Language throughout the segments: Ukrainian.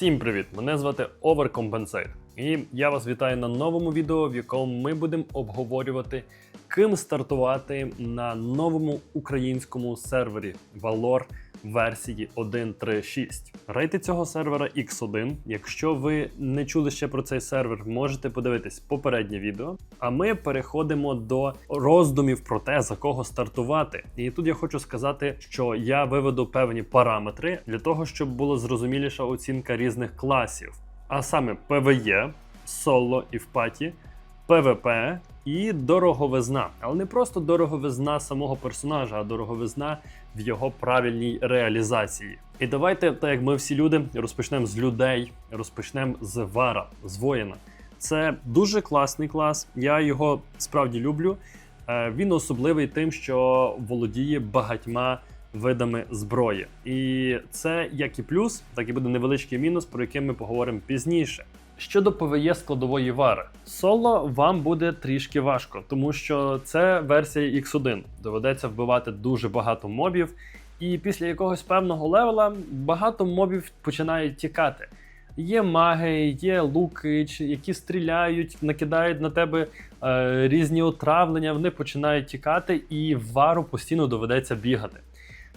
Всім привіт! Мене звати Overcompensate. І я вас вітаю на новому відео, в якому ми будемо обговорювати, ким стартувати на новому українському сервері Valor версії 1.3.6. Рейти цього сервера X1. Якщо ви не чули ще про цей сервер, можете подивитись попереднє відео. А ми переходимо до роздумів про те, за кого стартувати. І тут я хочу сказати, що я виведу певні параметри для того, щоб була зрозуміліша оцінка різних класів, а саме PvE, соло і в паті, PvP і дороговизна. Але не просто дороговизна самого персонажа, а дороговизна в його правильній реалізації. І давайте, так як ми всі люди, розпочнемо з людей, розпочнемо з вара, з воїна. Це дуже класний клас. Я його справді люблю. Е, Він особливий тим, що володіє багатьма видами зброї. І це як і плюс, так і буде невеличкий мінус, про який ми поговоримо пізніше. Щодо ПВЄ складової вари, соло вам буде трішки важко, тому що це версія X1. Доведеться вбивати дуже багато мобів, і після якогось певного левела багато мобів починають тікати. Є маги, є луки, які стріляють, накидають на тебе е, різні отравлення, вони починають тікати, і вару постійно доведеться бігати.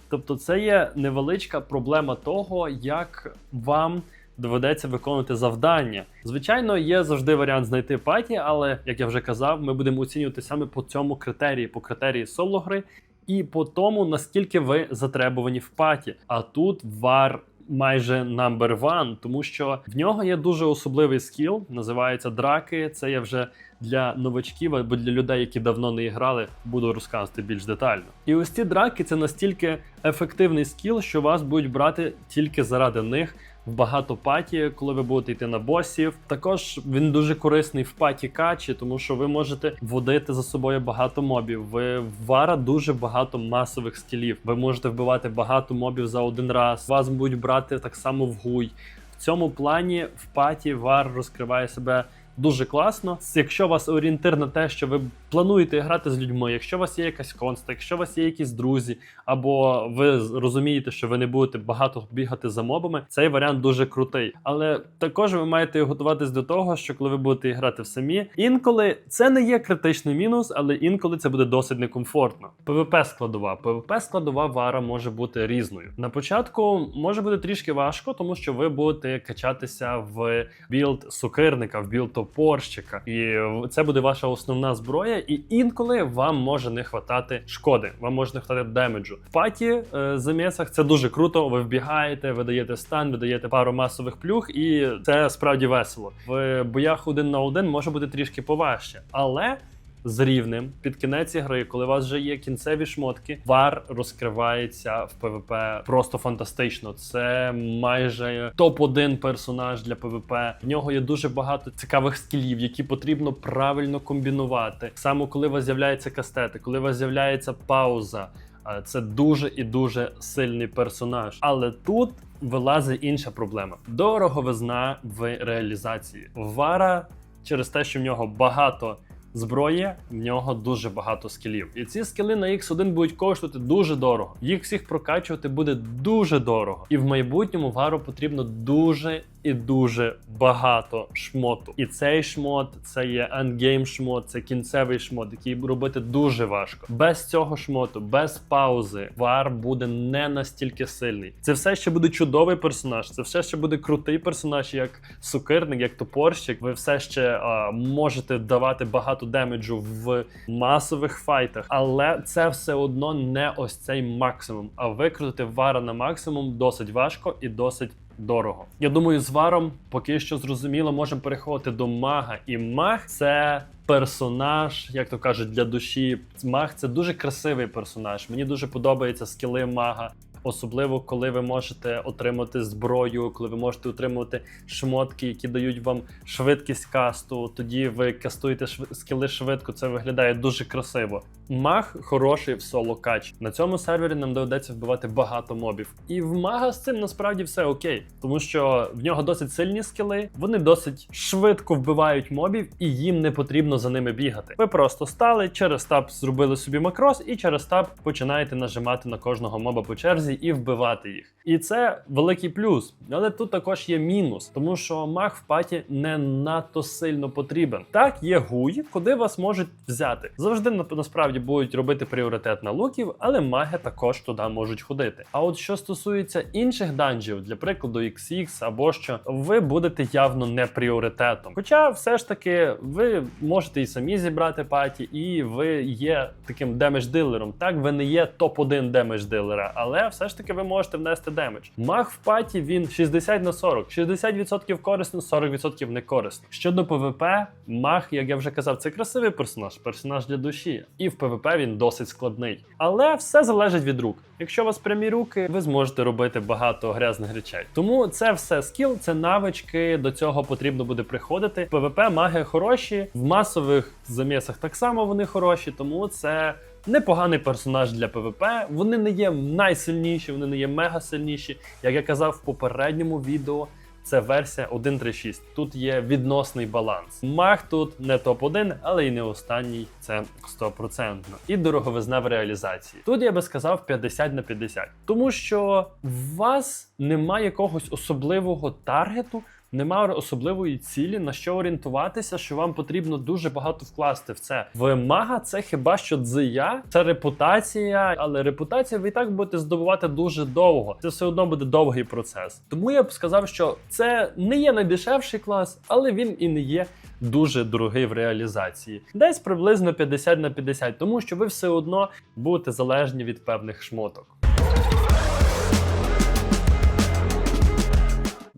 Тобто, це є невеличка проблема того, як вам доведеться виконувати завдання. Звичайно, є завжди варіант знайти паті, але як я вже казав, ми будемо оцінювати саме по цьому критерії, по критерії соло гри і по тому, наскільки ви затребувані в паті. А тут вар. Майже number one, тому що в нього є дуже особливий скіл, називається драки. Це є вже для новачків або для людей, які давно не грали, буду розказувати більш детально. І ось ці драки це настільки ефективний скіл, що вас будуть брати тільки заради них в багато паті, коли ви будете йти на босів. Також він дуже корисний в паті качі, тому що ви можете водити за собою багато мобів. Ви в вара дуже багато масових стілів. Ви можете вбивати багато мобів за один раз. Вас будуть брати так само в гуй. В цьому плані в паті вар розкриває себе. Дуже класно. Якщо у вас орієнтир на те, що ви плануєте грати з людьми, якщо у вас є якась конста, якщо у вас є якісь друзі, або ви розумієте, що ви не будете багато бігати за мобами, цей варіант дуже крутий. Але також ви маєте готуватись до того, що коли ви будете грати в самі, інколи це не є критичний мінус, але інколи це буде досить некомфортно. ПВП складова. ПВП складова вара може бути різною. На початку може бути трішки важко, тому що ви будете качатися в білд сукирника, в білд топорщика, і це буде ваша основна зброя. І інколи вам може не хватати шкоди, вам може не хватати демеджу. В паті е, замісах це дуже круто. Ви вбігаєте, ви даєте стан, ви даєте пару масових плюх, і це справді весело. В боях один на один може бути трішки поважче, але. З рівнем під кінець гри, коли у вас вже є кінцеві шмотки, вар розкривається в ПВП просто фантастично. Це майже топ-1 персонаж для ПВП. В нього є дуже багато цікавих скілів, які потрібно правильно комбінувати. Саме коли у вас з'являються кастети, коли у вас з'являється пауза. Це дуже і дуже сильний персонаж. Але тут вилазить інша проблема: дороговизна в реалізації. Вара через те, що в нього багато зброї, в нього дуже багато скілів. І ці скіли на X1 будуть коштувати дуже дорого. Їх всіх прокачувати буде дуже дорого. І в майбутньому вару потрібно дуже і дуже багато шмоту. І цей шмот це є ендгейм шмот, це кінцевий шмот, який робити дуже важко. Без цього шмоту, без паузи, вар буде не настільки сильний. Це все ще буде чудовий персонаж. Це все ще буде крутий персонаж, як сукирник, як топорщик. Ви все ще а, можете давати багато демеджу в масових файтах, але це все одно не ось цей максимум. А викрутити вара на максимум досить важко і досить. Дорого. Я думаю, з варом поки що зрозуміло, можемо переходити до мага. І маг це персонаж, як то кажуть, для душі. Маг це дуже красивий персонаж. Мені дуже подобаються скіли мага. Особливо, коли ви можете отримати зброю, коли ви можете отримувати шмотки, які дають вам швидкість касту. Тоді ви кастуєте скіли швидко. Це виглядає дуже красиво. Маг хороший в соло кач. На цьому сервері нам доведеться вбивати багато мобів. І в мага з цим насправді все окей, тому що в нього досить сильні скіли, вони досить швидко вбивають мобів, і їм не потрібно за ними бігати. Ви просто стали через таб, зробили собі макрос, і через таб починаєте нажимати на кожного моба по черзі базі і вбивати їх. І це великий плюс. Але тут також є мінус, тому що маг в паті не надто сильно потрібен. Так, є гуй, куди вас можуть взяти. Завжди насправді будуть робити пріоритет на луків, але маги також туди можуть ходити. А от що стосується інших данжів, для прикладу XX або що, ви будете явно не пріоритетом. Хоча все ж таки ви можете і самі зібрати паті, і ви є таким демедж дилером. Так, ви не є топ-1 демедж дилера, але все ж таки ви можете внести демедж. Маг в паті він 60 на 40, 60% корисно, 40% не корисно. Щодо ПВП, маг, як я вже казав, це красивий персонаж, персонаж для душі. І в ПВП він досить складний. Але все залежить від рук. Якщо у вас прямі руки, ви зможете робити багато грязних речей. Тому це все скіл, це навички. До цього потрібно буде приходити. ПВП маги хороші, в масових замісах так само вони хороші, тому це. Непоганий персонаж для ПВП. Вони не є найсильніші, вони не є мега сильніші. Як я казав в попередньому відео, це версія 1.3.6. Тут є відносний баланс. Маг тут не топ-1, але й не останній. Це 100%. І дороговизна в реалізації. Тут я би сказав 50 на 50. Тому що у вас немає якогось особливого таргету. Немає особливої цілі на що орієнтуватися, що вам потрібно дуже багато вкласти в це. В мага це хіба що дзия, це репутація, але репутацію ви і так будете здобувати дуже довго. Це все одно буде довгий процес. Тому я б сказав, що це не є найдешевший клас, але він і не є дуже дорогий в реалізації. Десь приблизно 50 на 50, тому що ви все одно будете залежні від певних шмоток.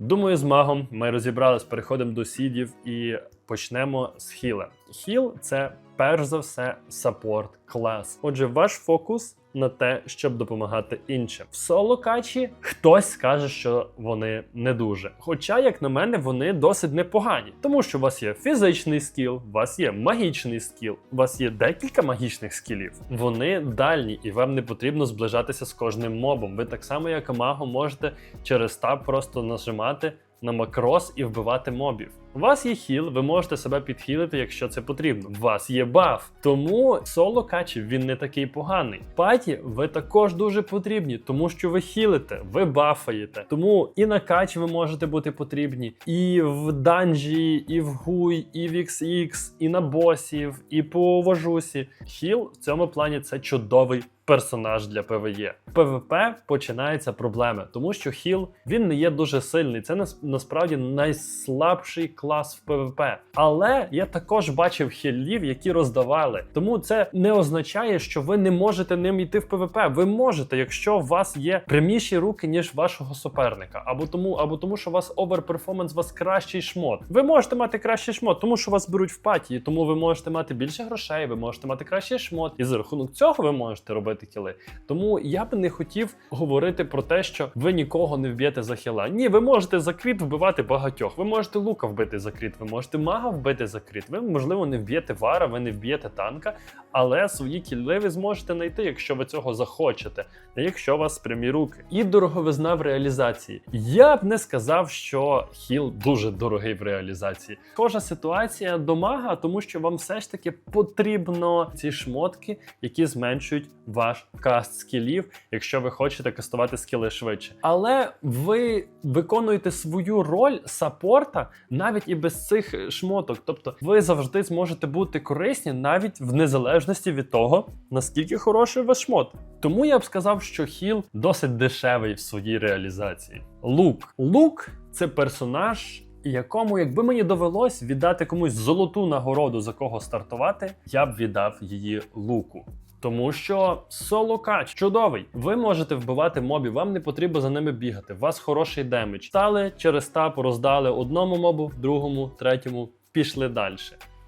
Думаю, з магом ми розібрались, переходимо до сідів і почнемо з хіла. Хіл це перш за все саппорт клас. Отже, ваш фокус на те, щоб допомагати іншим. В соло качі хтось скаже, що вони не дуже. Хоча, як на мене, вони досить непогані, тому що у вас є фізичний скіл, у вас є магічний скіл, у вас є декілька магічних скілів. Вони дальні, і вам не потрібно зближатися з кожним мобом. Ви так само, як і магом, можете через таб просто нажимати на макрос і вбивати мобів. У вас є хіл, ви можете себе підхілити, якщо це потрібно. У вас є баф. Тому соло качів він не такий поганий. Паті ви також дуже потрібні, тому що ви хілите, ви бафаєте. Тому і на кач ви можете бути потрібні, і в данжі, і в гуй, і в XX, і на босів, і по важусі. Хіл в цьому плані це чудовий. Персонаж для ПВЕ. ПВП починаються проблеми, тому що хіл він не є дуже сильний. Це насправді найслабший клас в ПВП. Але я також бачив хілів, які роздавали. Тому це не означає, що ви не можете ним йти в ПВП. Ви можете, якщо у вас є пряміші руки, ніж вашого суперника, або тому, або тому, що у вас оверперформанс, у вас кращий шмот. Ви можете мати кращий шмот, тому що вас беруть в патії, тому ви можете мати більше грошей, ви можете мати кращий шмот, і за рахунок цього ви можете робити кіли. Тому я би не хотів говорити про те, що ви нікого не вб'єте за хіла. Ні, ви можете за кріт вбивати багатьох. Ви можете лука вбити за кріт, ви можете мага вбити за кріт. Ви можливо не вб'єте вара, ви не вб'єте танка, але свої кілли ви зможете знайти, якщо ви цього захочете, якщо у вас прямі руки. І дороговизна в реалізації. Я б не сказав, що хіл дуже дорогий в реалізації. Схожа ситуація до мага, тому що вам все ж таки потрібно ці шмотки, які зменшують ваш каст скілів, якщо ви хочете кастувати скіли швидше. Але ви виконуєте свою роль саппорта навіть і без цих шмоток. Тобто ви завжди зможете бути корисні навіть в незалежності від того, наскільки хороший ваш шмот. Тому я б сказав, що хіл досить дешевий в своїй реалізації. Лук. Лук це персонаж. Якому, якби мені довелось віддати комусь золоту нагороду за кого стартувати, я б віддав її луку. Тому що соло-кач чудовий. Ви можете вбивати мобів, вам не потрібно за ними бігати. У вас хороший демедж. Стали через тап, роздали одному мобу, другому, третьому, пішли далі.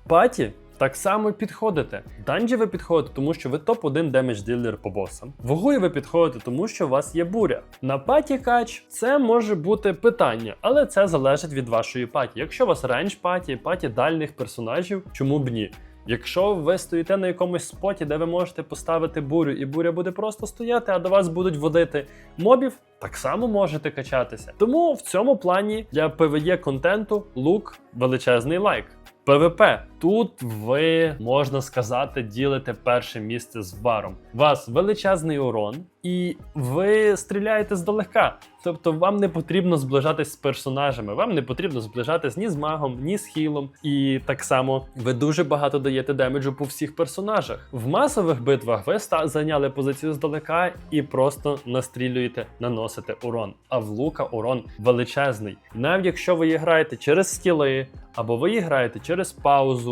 Паті так само підходите. Данжі ви підходите, тому що ви топ-1 демедж дилер по босам. В гуї ви підходите, тому що у вас є буря. На паті кач це може бути питання, але це залежить від вашої паті. Якщо у вас рейндж паті, паті дальних персонажів, чому б ні? Якщо ви стоїте на якомусь споті, де ви можете поставити бурю, і буря буде просто стояти, а до вас будуть водити мобів, так само можете качатися. Тому в цьому плані для PvE контенту лук величезний лайк. ПВП. Тут ви можна сказати ділите перше місце з варом. У вас величезний урон, і ви стріляєте здалека. Тобто вам не потрібно зближатись з персонажами, вам не потрібно зближатись ні з магом, ні з хілом. І так само ви дуже багато даєте демеджу по всіх персонажах. В масових битвах ви зайняли позицію здалека і просто настрілюєте, наносите урон. А в лука урон величезний. Навіть якщо ви граєте через скіли, або ви граєте через паузу.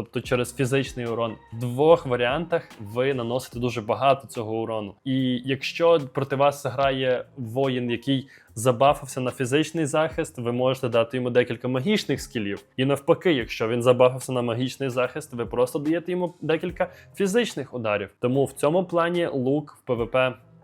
Тобто через фізичний урон в двох варіантах ви наносите дуже багато цього урону. І якщо проти вас грає воїн, який забафався на фізичний захист, ви можете дати йому декілька магічних скілів. І навпаки, якщо він забафався на магічний захист, ви просто даєте йому декілька фізичних ударів. Тому в цьому плані лук в ПВП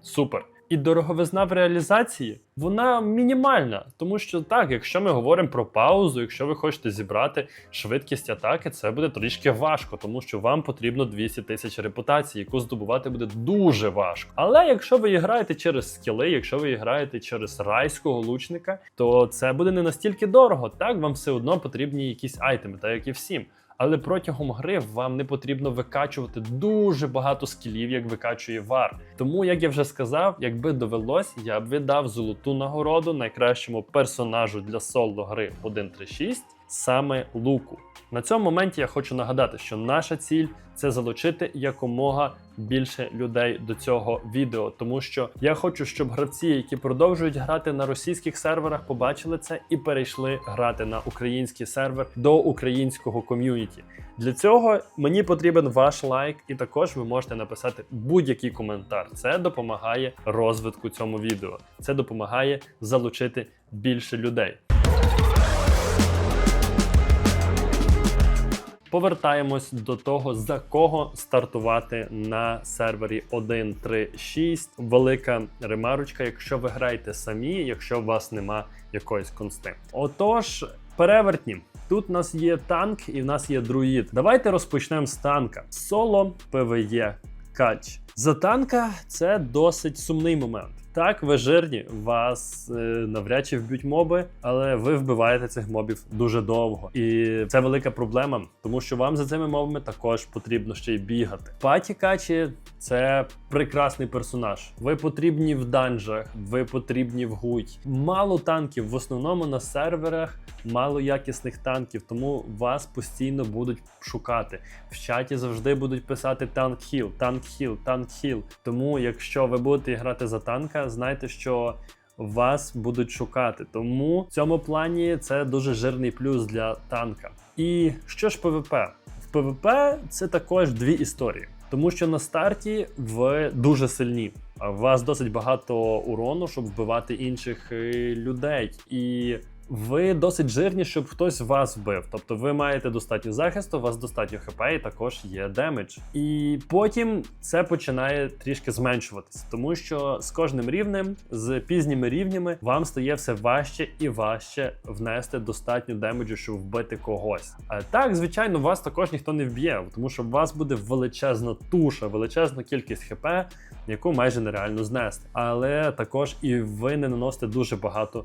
супер. І дороговизна в реалізації вона мінімальна, тому що так, якщо ми говоримо про паузу, якщо ви хочете зібрати швидкість атаки, це буде трішки важко, тому що вам потрібно 200 тисяч репутацій, яку здобувати буде дуже важко. Але якщо ви граєте через скіли, якщо ви граєте через райського лучника, то це буде не настільки дорого. Так, вам все одно потрібні якісь айтеми, так як і всім. Але протягом гри вам не потрібно викачувати дуже багато скілів, як викачує вар. Тому, як я вже сказав, якби довелось, я б віддав золоту нагороду найкращому персонажу для соло гри 1.3.6 саме луку. На цьому моменті я хочу нагадати, що наша ціль це залучити якомога більше людей до цього відео, тому що я хочу, щоб гравці, які продовжують грати на російських серверах, побачили це і перейшли грати на український сервер до українського ком'юніті. Для цього мені потрібен ваш лайк, і також ви можете написати будь-який коментар. Це допомагає розвитку цьому відео. Це допомагає залучити більше людей. Повертаємось до того, за кого стартувати на сервері 1.3.6. Велика ремарочка, якщо ви граєте самі, якщо у вас нема якоїсь консти. Отож, перевертні. Тут у нас є танк і в нас є друїд. Давайте розпочнемо з танка. Соло ПВЕ кач. За танка це досить сумний момент. Так, ви жирні, вас е, навряд чи вб'ють моби, але ви вбиваєте цих мобів дуже довго. І це велика проблема, тому що вам за цими мобами також потрібно ще й бігати. Паті Качі це прекрасний персонаж. Ви потрібні в данжах, ви потрібні в гуть. Мало танків в основному на серверах, мало якісних танків, тому вас постійно будуть шукати. В чаті завжди будуть писати танк хіл, танк хіл, танк хіл. Тому, якщо ви будете грати за танка, знайте, що вас будуть шукати. Тому в цьому плані це дуже жирний плюс для танка. І що ж ПВП? В ПВП це також дві історії. Тому що на старті ви дуже сильні. У вас досить багато урону, щоб вбивати інших е, людей. І ви досить жирні, щоб хтось вас вбив. Тобто ви маєте достатньо захисту, у вас достатньо хп і також є демедж. І потім це починає трішки зменшуватися, тому що з кожним рівнем, з пізніми рівнями, вам стає все важче і важче внести достатньо демеджу, щоб вбити когось. А так, звичайно, вас також ніхто не вб'є, тому що у вас буде величезна туша, величезна кількість хп, яку майже нереально знести. Але також і ви не наносите дуже багато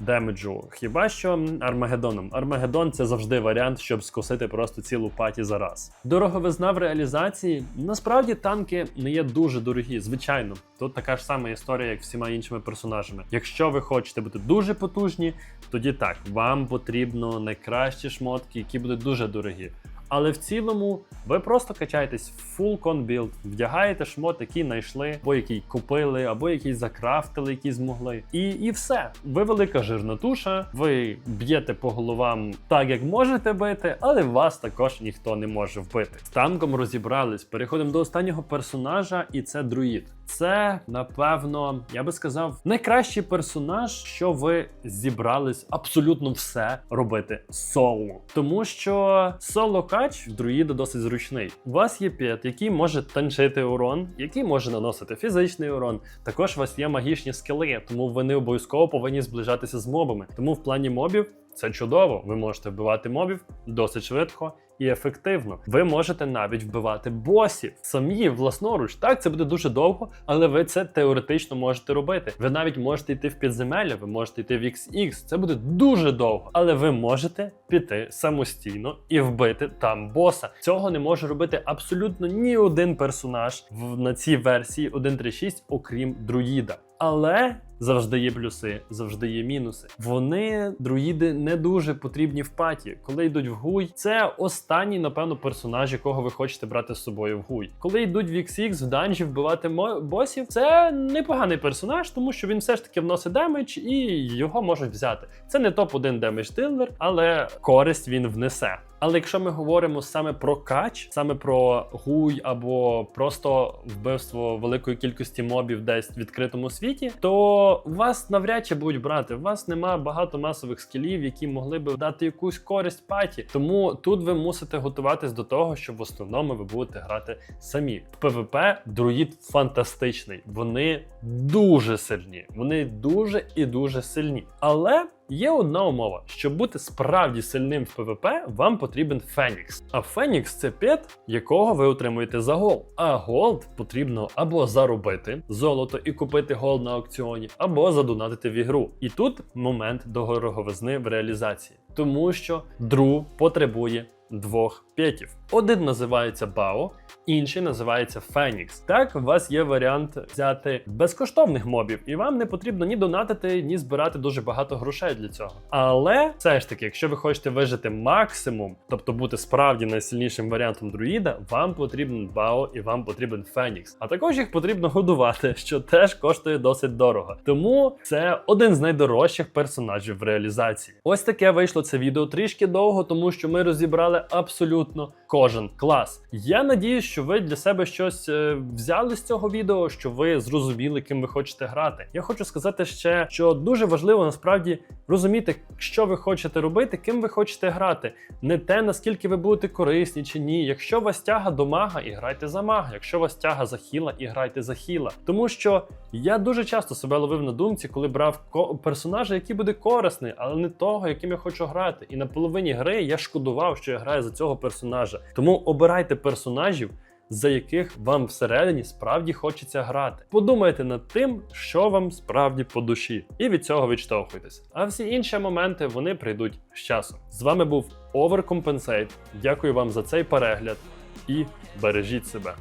демеджу. Хіба що Армагеддоном. Армагеддон це завжди варіант, щоб скосити просто цілу паті за раз. Дороговизна в реалізації. Насправді танки не є дуже дорогі, звичайно. Тут така ж сама історія, як всіма іншими персонажами. Якщо ви хочете бути дуже потужні, тоді так, вам потрібно найкращі шмотки, які будуть дуже дорогі. Але в цілому ви просто качаєтесь в full con build, вдягаєте шмот, який знайшли, або який купили, або який закрафтили, який змогли. І, і все. Ви велика жирна туша, ви б'єте по головам так, як можете бити, але вас також ніхто не може вбити. З танком розібрались. Переходимо до останнього персонажа, і це друїд. Це, напевно, я би сказав, найкращий персонаж, що ви зібрались абсолютно все робити соло. Тому що соло кач в друїда досить зручний. У вас є пет, який може танчити урон, який може наносити фізичний урон. Також у вас є магічні скіли, тому ви не обов'язково повинні зближатися з мобами. Тому в плані мобів це чудово. Ви можете вбивати мобів досить швидко і ефективно. Ви можете навіть вбивати босів самі власноруч. Так, це буде дуже довго, але ви це теоретично можете робити. Ви навіть можете йти в підземелля, ви можете йти в XX. Це буде дуже довго, але ви можете піти самостійно і вбити там боса. Цього не може робити абсолютно ні один персонаж в на цій версії 1.3.6, окрім друїда. Але завжди є плюси, завжди є мінуси. Вони, друїди, не дуже потрібні в паті. Коли йдуть в гуй, це останній, напевно, персонаж, якого ви хочете брати з собою в гуй. Коли йдуть в XX, в данжі вбивати босів, це непоганий персонаж, тому що він все ж таки вносить демедж і його можуть взяти. Це не топ-1 демедж дилер, але користь він внесе. Але якщо ми говоримо саме про кач, саме про гуй або просто вбивство великої кількості мобів десь в відкритому світі, то вас навряд чи будуть брати. У вас нема багато масових скілів, які могли би дати якусь користь паті. Тому тут ви мусите готуватись до того, що в основному ви будете грати самі. В ПВП друїд фантастичний. Вони дуже сильні. Вони дуже і дуже сильні. Але Є одна умова: щоб бути справді сильним в ПВП, вам потрібен Фенікс. А Фенікс це пет, якого ви отримуєте за гол. А голд потрібно або заробити золото і купити гол на аукціоні, або задонатити в ігру. І тут момент дороговизни в реалізації, тому що дру потребує двох п'ятів. Один називається Бао, інший називається Фенікс. Так, у вас є варіант взяти безкоштовних мобів, і вам не потрібно ні донатити, ні збирати дуже багато грошей для цього. Але все ж таки, якщо ви хочете вижити максимум, тобто бути справді найсильнішим варіантом друїда, вам потрібен Бао і вам потрібен Фенікс. А також їх потрібно годувати, що теж коштує досить дорого. Тому це один з найдорожчих персонажів в реалізації. Ось таке вийшло це відео трішки довго, тому що ми розібрали абсолютно кожен клас. Я надіюсь, що ви для себе щось е, взяли з цього відео, що ви зрозуміли, ким ви хочете грати. Я хочу сказати ще, що дуже важливо насправді розуміти, що ви хочете робити, ким ви хочете грати. Не те, наскільки ви будете корисні чи ні. Якщо вас тяга до мага, і грайте за мага. Якщо вас тяга за хіла, і грайте за хіла. Тому що я дуже часто себе ловив на думці, коли брав ко- персонажа, який буде корисний, але не того, яким я хочу грати. І на половині гри я шкодував, що я граю за цього персонажа. Тому обирайте персонажів. За яких вам всередині справді хочеться грати. Подумайте над тим, що вам справді по душі, і від цього відштовхуйтесь. А всі інші моменти вони прийдуть з часом. З вами був Overcompensate. Дякую вам за цей перегляд і бережіть себе.